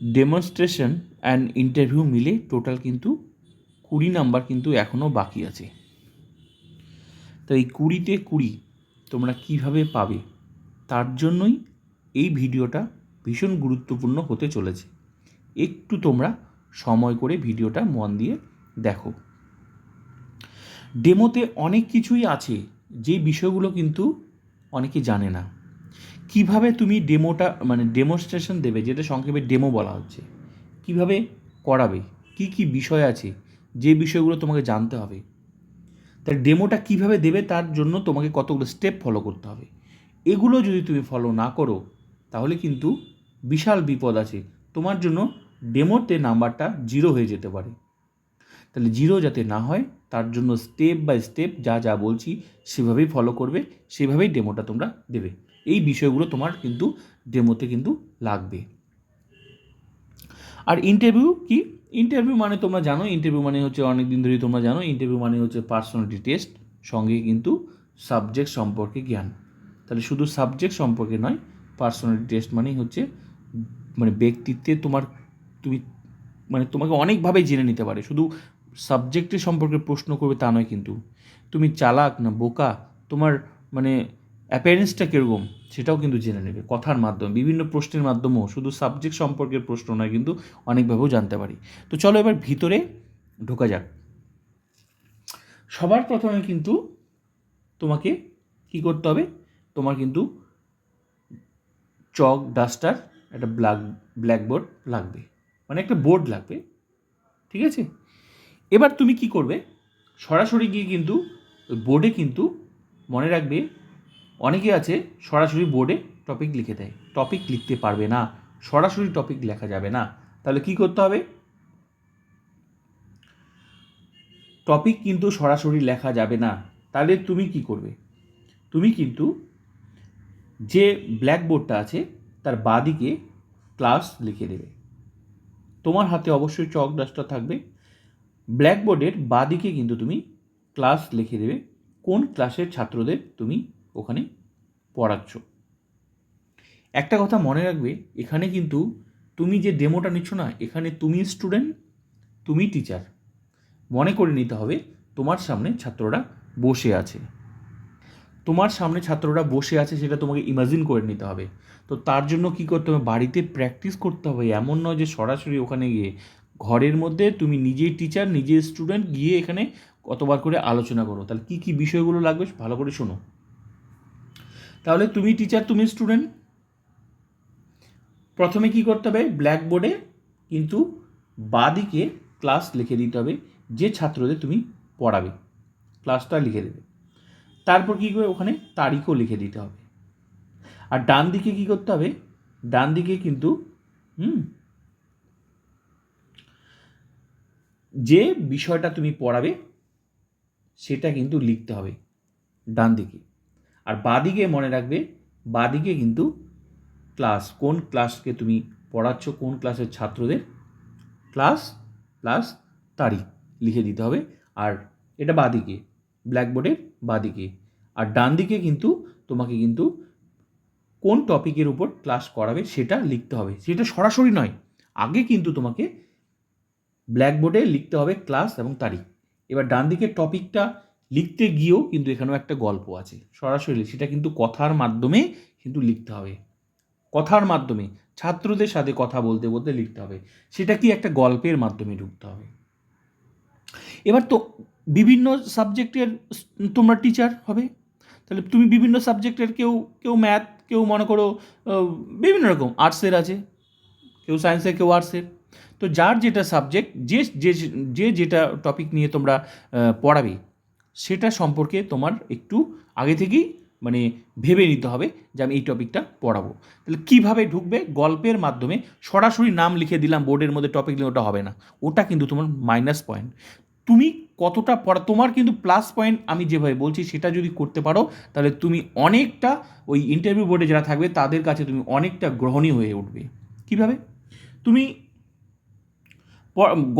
Demonstration and interview মিলে total কিন্তু কুড়ি নাম্বার কিন্তু এখনও বাকি আছে। তো এই কুড়িতে কুড়ি তোমরা কীভাবে পাবে? তার জন্যই এই ভিডিওটা ভীষণ গুরুত্বপূর্ণ হতে চলেছে। একটু তোমরা সময় করে ভিডিওটা মন দিয়ে দেখো। ডেমোতে অনেক কিছুই আছে যে বিষয়গুলো কিন্তু অনেকে জানে না। কীভাবে তুমি ডেমোটা মানে ডেমোস্ট্রেশন দেবে, যেটা সংক্ষেপে ডেমো বলা হচ্ছে? কীভাবে করাবে? কি কি বিষয় আছে? যে বিষয়গুলো তোমাকে জানতে হবে। তার ডেমোটা কীভাবে দেবে? তার জন্য তোমাকে কতগুলো স্টেপ ফলো করতে হবে। এগুলো যদি তুমি ফলো না করো, তাহলে কিন্তু বিশাল বিপদ আছে। তোমার জন্য ডেমোতে নাম্বারটা জিরো হয়ে যেতে পারে। তাহলে জিরো যাতে না হয়, তার জন্য স্টেপ বাই স্টেপ যা যা বলছি, সেভাবেই ফলো করবে, সেভাবেই ডেমোটা তোমরা দেবে। এই বিষয়গুলো তোমার কিন্তু ডেমোতে কিন্তু লাগবে। আর ইন্টারভিউ কি? ইন্টারভিউ মানে তোমরা জানো ইন্টারভিউ মানে হচ্ছে অনেক দিন ধরেই তোমরা জানো ইন্টারভিউ মানে হচ্ছে পার্সোনালিটি টেস্ট সঙ্গে কিন্তু সাবজেক্ট সম্পর্কে জ্ঞান। তাহলে শুধু সাবজেক্ট সম্পর্কে নয় পার্সোনালিটি টেস্ট মানেই হচ্ছে মানে ব্যক্তিত্বে তোমার, তুমি মানে তোমাকে অনেকভাবেই জেনে নিতে পারে। শুধু সাবজেক্টের সম্পর্কে প্রশ্ন করবে তা নয় কিন্তু। তুমি চালাক না, বোকা, তোমার মানে অ্যাপিয়ারেন্সটা কীরকম, সেটাও কিন্তু জেনে নেবে। কথার মাধ্যমে, বিভিন্ন প্রশ্নের মাধ্যমেও, শুধু সাবজেক্ট সম্পর্কের প্রশ্ন নয় কিন্তু অনেকভাবেও জানতে পারি। তো চলো এবার ভিতরে ঢোকা যাক। সবার প্রথমে কিন্তু তোমাকে কি করতে হবে? তোমার কিন্তু চক ডাস্টার একটা ব্ল্যাক ব্ল্যাকবোর্ড লাগবে। মানে একটা বোর্ড লাগবে। ঠিক আছে? এবার তুমি কি করবে? সরাসরি গিয়ে কিন্তু ওই বোর্ডে কিন্তু মনে রাখবে অনেকে আছে সরাসরি বোর্ডে টপিক লিখে দেয়। টপিক লিখতে পারবে না, সরাসরি টপিক লেখা যাবে না। তাহলে কি করতে হবে? টপিক কিন্তু সরাসরি লেখা যাবে না। তাহলে তুমি কি করবে? তুমি কিন্তু যে ব্ল্যাকবোর্ডটা আছে, তার বাদিকে ক্লাস লিখে দেবে। তোমার হাতে অবশ্যই চক ডাস্টার থাকবে। ব্ল্যাকবোর্ডের বাদিকে কিন্তু তুমি ক্লাস লিখে দেবে। কোন ক্লাসের ছাত্রদের তুমি ওখানে পড়াচ্ছ। একটা কথা মনে রাখবে, এখানে কিন্তু তুমি যে ডেমোটা নিচ্ছ না, এখানে তুমি স্টুডেন্ট, তুমি টিচার। মনে করে নিতে হবে, তোমার সামনে ছাত্ররা বসে আছে। তোমার সামনে ছাত্ররা বসে আছে সেটা তোমাকে ইমাজিন করে নিতে হবে। তো তার জন্য কি করতে হবে? বাড়িতে প্র্যাকটিস করতে হবে। এমন নয় যে সরাসরি ওখানে গিয়ে ঘরের মধ্যে তুমি নিজেই টিচার নিজেই স্টুডেন্ট গিয়ে এখানে কতবার করে আলোচনা করো। তাহলে কী কী বিষয়গুলো লাগবে ভালো করে শোনো। তাহলে তুমি টিচার তুমি স্টুডেন্ট প্রথমে কি করতে হবে? ব্ল্যাকবোর্ডে কিন্তু বাদিকে ক্লাস লিখে দিতে হবে, যে ছাত্রদের তুমি পড়াবে। ক্লাসটা লিখে দেবে। তারপর কী করবে? ওখানে তারিখও লিখে দিতে হবে। আর ডান দিকে কী করতে হবে? ডান দিকে কিন্তু, হুম, যে বিষয়টা তুমি পড়াবে, সেটা কিন্তু লিখতে হবে ডান দিকে আর বাদিকে মনে রাখবে, বাদিকে কিন্তু ক্লাস কোন ক্লাসকে তুমি পড়াচ্ছ, কোন ক্লাসের ছাত্রদের ক্লাস প্লাস তারিখ লিখে দিতে হবে। আর এটা বাদিকে ব্ল্যাকবোর্ডের বাদিকে। আর ডান দিকে কিন্তু তোমাকে কিন্তু কোন টপিকের উপর ক্লাস করাবে সেটা লিখতে হবে। সেটা সরাসরি নয়, আগে কিন্তু তোমাকে ব্ল্যাকবোর্ডে লিখতে হবে ক্লাস এবং তারিখ। এবার ডান দিকের টপিকটা লিখতে গিয়েও কিন্তু এখানেও একটা গল্প আছে। সরাসরি সেটা কিন্তু কথার মাধ্যমে কিন্তু লিখতে হবে। কথার মাধ্যমে, ছাত্রদের সাথে কথা বলতে বলতে লিখতে হবে। সেটা কি একটা গল্পের মাধ্যমে ঢুকতে হবে। এবার তো বিভিন্ন সাবজেক্টের তোমরা টিচার হবে। তাহলে তুমি বিভিন্ন সাবজেক্টের কেউ কেউ ম্যাথ কেউ মনে করো বিভিন্ন রকম আর্টসের আছে। কেউ সায়েন্সের কেউ আর্টসের তো যার যেটা সাবজেক্ট যে যে যেটা টপিক নিয়ে তোমরা পড়াবে সেটা সম্পর্কে তোমার একটু আগে থেকেই মানে ভেবে নিতে হবে যে আমি এই টপিকটা পড়াবো। তাহলে কীভাবে ঢুকবে? গল্পের মাধ্যমে সরাসরি নাম লিখে দিলাম, বোর্ডের মধ্যে টপিক নিয়ে ওটা হবে না। ওটা কিন্তু তোমার মাইনাস পয়েন্ট তুমি কতটা পড়া, তোমার কিন্তু প্লাস পয়েন্ট আমি যেভাবে বলছি সেটা যদি করতে পারো, তাহলে তুমি অনেকটা ওই ইন্টারভিউ বোর্ডে যারা থাকবে, তাদের কাছে তুমি অনেকটা গ্রহণীয় হয়ে উঠবে। কীভাবে? তুমি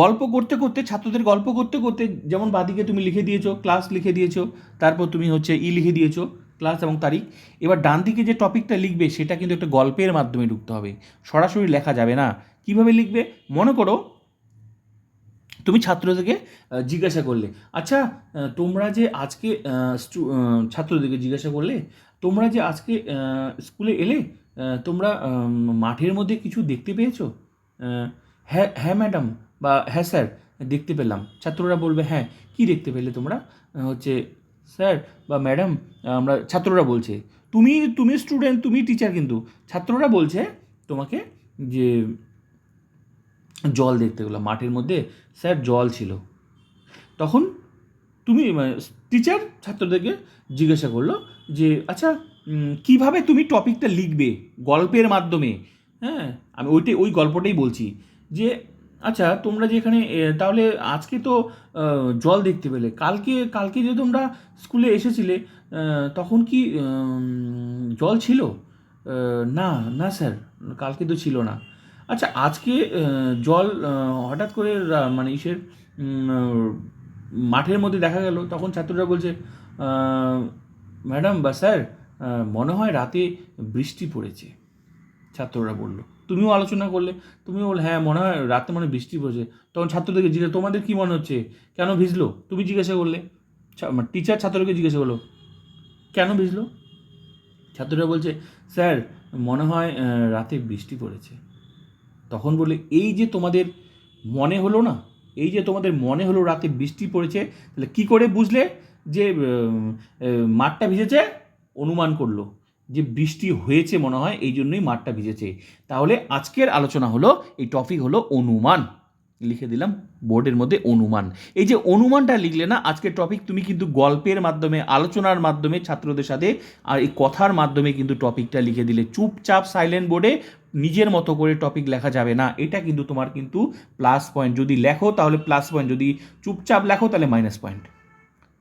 গল্প করতে করতে, ছাত্রদের গল্প করতে করতে, যেমন বাদিকে তুমি লিখে দিয়েছ ক্লাস লিখে দিয়েছ, তারপর তুমি হচ্ছে ই লিখে দিয়েছ ক্লাস এবং তারিখ। এবার ডান দিকে যে টপিকটা লিখবে, সেটা কিন্তু একটা গল্পের মাধ্যমে ঢুকতে হবে। সরাসরি লেখা যাবে না। কীভাবে লিখবে? মনে করো, তুমি ছাত্রদেরকে জিজ্ঞাসা করলে আচ্ছা তোমরা যে আজকে ছাত্রদেরকে জিজ্ঞাসা করলে, তোমরা যে আজকে স্কুলে এলে তোমরা মাঠের মধ্যে কিছু দেখতে পেয়েছ? হ্যাঁ হ্যাঁ ম্যাডাম বা হ্যাঁ স্যার, দেখতে পেলাম। ছাত্ররা বলবে হ্যাঁ কি দেখতে পেলে তোমরা? হচ্ছে, স্যার বা ম্যাডাম, আমরা, ছাত্ররা বলছে, তুমি তুমি স্টুডেন্ট, তুমি টিচার কিন্তু। ছাত্ররা বলছে তোমাকে যে, জল দেখতে পেলাম মাঠের মধ্যে, স্যার, জল ছিল। তখন তুমি টিচার ছাত্রদেরকে জিজ্ঞাসা করল যে আচ্ছা কীভাবে তুমি টপিকটা লিখবে গল্পের মাধ্যমে? হ্যাঁ আমি ওইটাই, ওই গল্পটাই বলছি যে আচ্ছা তোমরা যে এখানে তাহলে আজকে তো জল দেখতে পেলে। কালকে কালকে যে তোমরা স্কুলে এসেছিলে তখন কি জল ছিল? না না স্যার, কালকে তো ছিল না। আচ্ছা আজকে জল হঠাৎ করে মানে ইসের মাঠের মধ্যে দেখা গেল, তখন ছাত্ররা বলছে ম্যাডাম বা স্যার মনে হয় রাতে বৃষ্টি পড়েছে। ছাত্ররা বলল। তুমিও আলোচনা করলে, তুমিও বললে হ্যাঁ মনে হয় রাতে মনে বৃষ্টি পড়েছে। তখন ছাত্রদেরকে জিজ্ঞাসা, তোমাদের কী মনে হচ্ছে? কেন ভিজলো? তুমি জিজ্ঞাসা করলে টিচার ছাত্রকে জিজ্ঞাসা করল, কেন ভিজলো? ছাত্ররা বলছে, স্যার, মনে হয় রাতে বৃষ্টি পড়েছে। তখন বলে, এই যে তোমাদের মনে হলো না, এই যে তোমাদের মনে হলো রাতে বৃষ্টি পড়েছে, তাহলে কী করে বুঝলে যে মাঠটা ভিজেছে? অনুমান করল। যে বৃষ্টি হয়েছে মনে হয়, এই জন্যই মাঠটা ভিজেছে। তাহলে আজকের আলোচনা হলো, এই টপিক হলো অনুমান। লিখে দিলাম বোর্ডের মধ্যে অনুমান। এই যে অনুমানটা লিখলে না, আজকের টপিক তুমি কিন্তু গল্পের মাধ্যমে, আলোচনার মাধ্যমে, ছাত্রদের সাথে, আর এই কথার মাধ্যমে কিন্তু টপিকটা লিখে দিলে। চুপচাপ সাইলেন্ট বোর্ডে নিজের মতো করে টপিক লেখা যাবে না। এটা কিন্তু তোমার কিন্তু প্লাস পয়েন্ট যদি লেখো, তাহলে প্লাস পয়েন্ট যদি চুপচাপ লেখো, তাহলে মাইনাস পয়েন্ট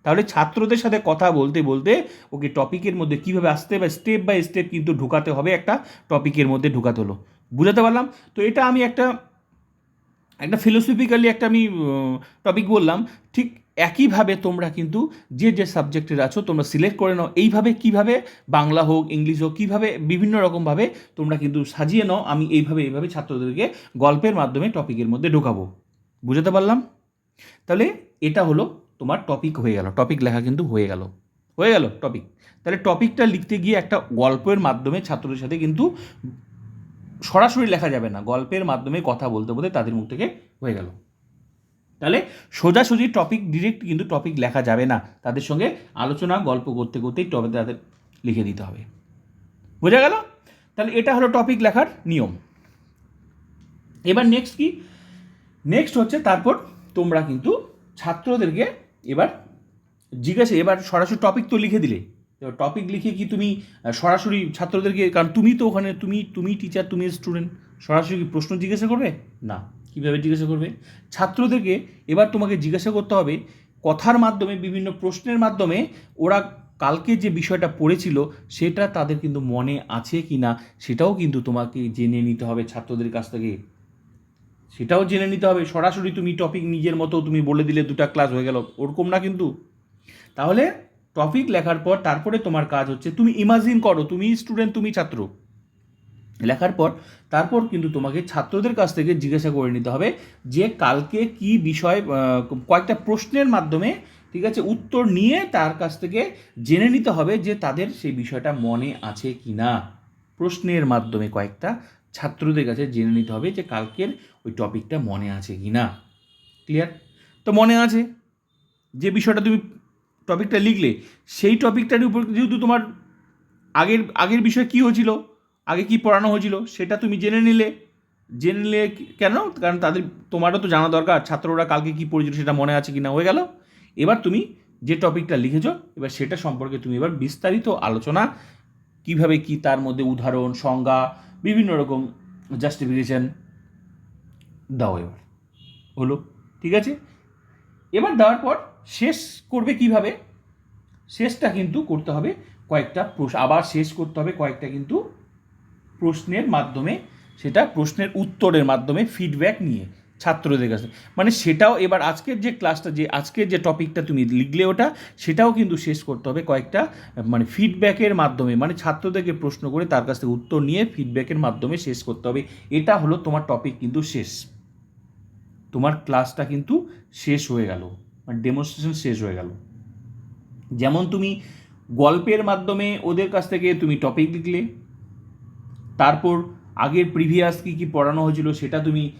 তাহলে ছাত্রদের সাথে কথা বলতে বলতে ওকে টপিকের মধ্যে কীভাবে আসতে বা স্টেপ বাই স্টেপ কিন্তু ঢুকাতে হবে, একটা টপিকের মধ্যে ঢুকাতে হলো। বুঝাতে পারলাম? তো এটা আমি একটা একটা ফিলোসফিক্যালি একটা আমি টপিক বললাম। ঠিক একইভাবে তোমরা কিন্তু যে যে সাবজেক্টের আছো, তোমরা সিলেক্ট করে নাও। এইভাবে কীভাবে বাংলা হোক, ইংলিশ হোক, কীভাবে বিভিন্ন রকমভাবে তোমরা কিন্তু সাজিয়ে নাও। আমি এইভাবে এইভাবে ছাত্রদেরকে গল্পের মাধ্যমে টপিকের মধ্যে ঢোকাবো। বুঝাতে পারলাম? তাহলে এটা হলো তোমার টপিক হয়ে গেল। টপিক লেখা কিন্তু হয়ে গেল। হয়ে গেল টপিক তাহলে টপিকটা লিখতে গিয়ে একটা গল্পের মাধ্যমে ছাত্রদের সাথে কিন্তু সরাসরি লেখা যাবে না। গল্পের মাধ্যমে কথা বলতে বলতে তাদের মুখ থেকে হয়ে গেল। তাহলে সোজাসুজি টপিক ডিরেক্ট কিন্তু টপিক লেখা যাবে না। তাদের সঙ্গে আলোচনা, গল্প করতে করতেই টপিক তাদের লিখে দিতে হবে। বোঝা গেল? তাহলে এটা হলো টপিক লেখার নিয়ম। এবার নেক্সট কি? নেক্সট হচ্ছে তারপর তোমরা কিন্তু ছাত্রদেরকে এবার জিজ্ঞাসা এবার সরাসরি টপিক তো লিখে দিলে। টপিক লিখে কি তুমি সরাসরি ছাত্রদেরকে, কারণ তুমি তো ওখানে, তুমি তুমি টিচার তুমি স্টুডেন্ট সরাসরি কি প্রশ্ন জিজ্ঞাসা করবে? না। কীভাবে জিজ্ঞাসা করবে? ছাত্রদেরকে এবার তোমাকে জিজ্ঞাসা করতে হবে, কথার মাধ্যমে, বিভিন্ন প্রশ্নের মাধ্যমে ওরা কালকে যে বিষয়টা পড়েছিল, সেটা তাদের কিন্তু মনে আছে কি না সেটাও কিন্তু তোমাকে জেনে নিতে হবে ছাত্রদের কাছ থেকে। সেটাও জেনে নিতে হবে। সরাসরি তুমি টপিক নিজের মতো তুমি বলে দিলে দুটা ক্লাস হয়ে গেল। ওরকম না কিন্তু। তাহলে টপিক লেখার পর তারপরে তোমার কাজ হচ্ছে তুমি ইমাজিন করো, তুমি স্টুডেন্ট তুমি ছাত্র। লেখার পর তারপর কিন্তু তোমাকে ছাত্রদের কাছ থেকে জিজ্ঞাসা করে নিতে হবে যে কালকে কি বিষয় কয়েকটা প্রশ্নের মাধ্যমে, ঠিক আছে, উত্তর নিয়ে তার কাছ থেকে জেনে নিতে হবে যে তাদের সেই বিষয়টা মনে আছে কি না প্রশ্নের মাধ্যমে কয়েকটা ছাত্রদের কাছে জেনে নিতে হবে যে কালকের ওই টপিকটা মনে আছে কি না। ক্লিয়ার তো মনে আছে? যে বিষয়টা তুমি টপিকটা লিখলে, সেই টপিকটার উপর যেহেতু তোমার আগের আগের বিষয় কী হয়েছিল, আগে কি পড়ানো হয়েছিল, সেটা তুমি জেনে নিলে। জেনে নিলে কেন? কারণ তাদের, তোমারও তো জানা দরকার, ছাত্ররা কালকে কি পড়েছিল সেটা মনে আছে কি না, হয়ে গেল। এবার তুমি যে টপিকটা লিখেছো, এবার সেটা সম্পর্কে তুমি এবার বিস্তারিত আলোচনা, কীভাবে কি তার মধ্যে উদাহরণ, সংজ্ঞা বিভিন্ন রকম জাস্টিফিকেশান দাও এবার। হলো, ঠিক আছে? এবার দেওয়ার পর শেষ করবে কীভাবে? শেষটা কিন্তু করতে হবে কয়েকটা প্রশ্ন আবার শেষ করতে হবে কয়েকটা কিন্তু প্রশ্নের মাধ্যমে। সেটা প্রশ্নের উত্তরের মাধ্যমে ফিডব্যাক নিয়ে। ছাত্রদের কাছে। মানে সেটাও এবার আজকের যে ক্লাসটা যে আজকের যে টপিকটা তুমি লিখলে ওটা, সেটাও কিন্তু শেষ করতে হবে কয়েকটা মানে ফিডব্যাকের মাধ্যমে। মানে ছাত্রদেরকে প্রশ্ন করে তার কাছ থেকে উত্তর নিয়ে ফিডব্যাকের মাধ্যমে শেষ করতে হবে। এটা হলো তোমার টপিক কিন্তু শেষ। তোমার ক্লাসটা কিন্তু শেষ হয়ে গেল। মানে ডেমনস্ট্রেশন শেষ হয়ে গেল। যেমন তুমি গল্পের মাধ্যমে ওদের কাছ থেকে তুমি টপিক লিখলে, তারপর আগের প্রিভিয়াস কী কী পড়ানো হয়েছিল সেটা তুমি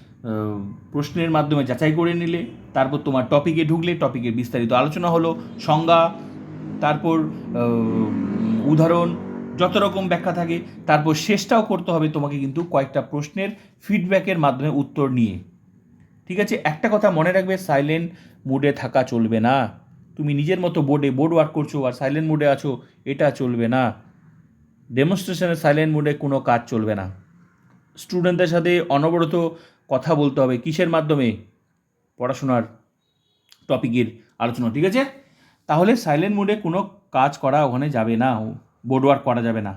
প্রশ্নের মাধ্যমে যাচাই করে নিলে, তারপর তোমার টপিকে ঢুকলে টপিকের বিস্তারিত আলোচনা হলো, সংজ্ঞা, তারপর উদাহরণ, যত রকম ব্যাখ্যা থাকে, তারপর শেষটাও করতে হবে তোমাকে কিন্তু কয়েকটা প্রশ্নের ফিডব্যাকের মাধ্যমে উত্তর নিয়ে। ঠিক আছে? একটা কথা মনে রাখবে সাইলেন্ট মুডে থাকা চলবে না। তুমি নিজের মতো বোর্ডে বোর্ড ওয়ার্ক করছ আর সাইলেন্ট মুডে আছো, এটা চলবে না। ডেমনস্ট্রেশনে সাইলেন্ট মুডে কোনো কাজ চলবে না। স্টুডেন্টদের সাথে অনবরত কথা বলতে হবে কিসের মাধ্যমে? পড়াশোনার টপিকের আলোচনা, ঠিক আছে? তাহলে সাইলেন্ট মুডে কোনো কাজ করা ওখানে যাবে না বোর্ড ওয়ার্ক করা যাবে না,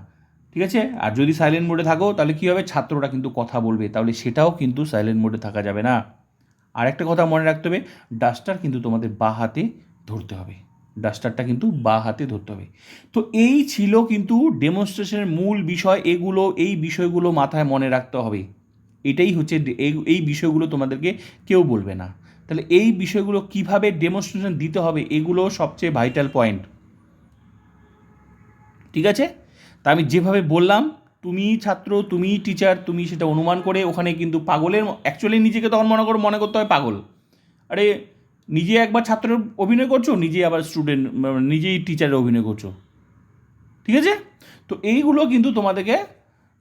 ঠিক আছে? আর যদি সাইলেন্ট মোডে থাকো, তাহলে কী হবে? ছাত্ররা কিন্তু কথা বলবে, তাহলে সেটাও কিন্তু সাইলেন্ট মোডে থাকা যাবে না। আর একটা কথা মনে রাখতে হবে ডাস্টার কিন্তু তোমাদের বা হাতে ধরতে হবে ডাস্টারটা কিন্তু বা হাতে ধরতে হবে। তো এই ছিল কিন্তু ডেমনস্ট্রেশনের মূল বিষয়, এগুলো, এই বিষয়গুলো মাথায় মনে রাখতে হবে। এটাই হচ্ছে এই এই বিষয়গুলো তোমাদেরকে কেউ বলবে না। তাহলে এই বিষয়গুলো কীভাবে ডেমনস্ট্রেশন দিতে হবে এগুলো সবচেয়ে ভাইটাল পয়েন্ট ঠিক আছে? তা আমি যেভাবে বললাম, তুমি ছাত্র, তুমি টিচার তুমি সেটা অনুমান করে ওখানে কিন্তু পাগলের অ্যাকচুয়ালি নিজেকে তখন মনে করো, মনে করতে হয় পাগল। আরে, নিজে একবার ছাত্রের অভিনয় করছ নিজে আবার স্টুডেন্ট নিজেই টিচারের অভিনয় করছ। ঠিক আছে? তো এইগুলো কিন্তু তোমাদেরকে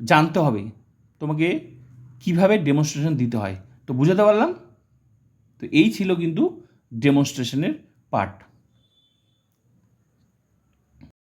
জানতে হবে। তোমাকে কীভাবে ডেমনস্ট্রেশন দিতে হয়? তো বুঝাতে পারলাম? তো এই ছিল কিন্তু ডেমনস্ট্রেশনের পার্ট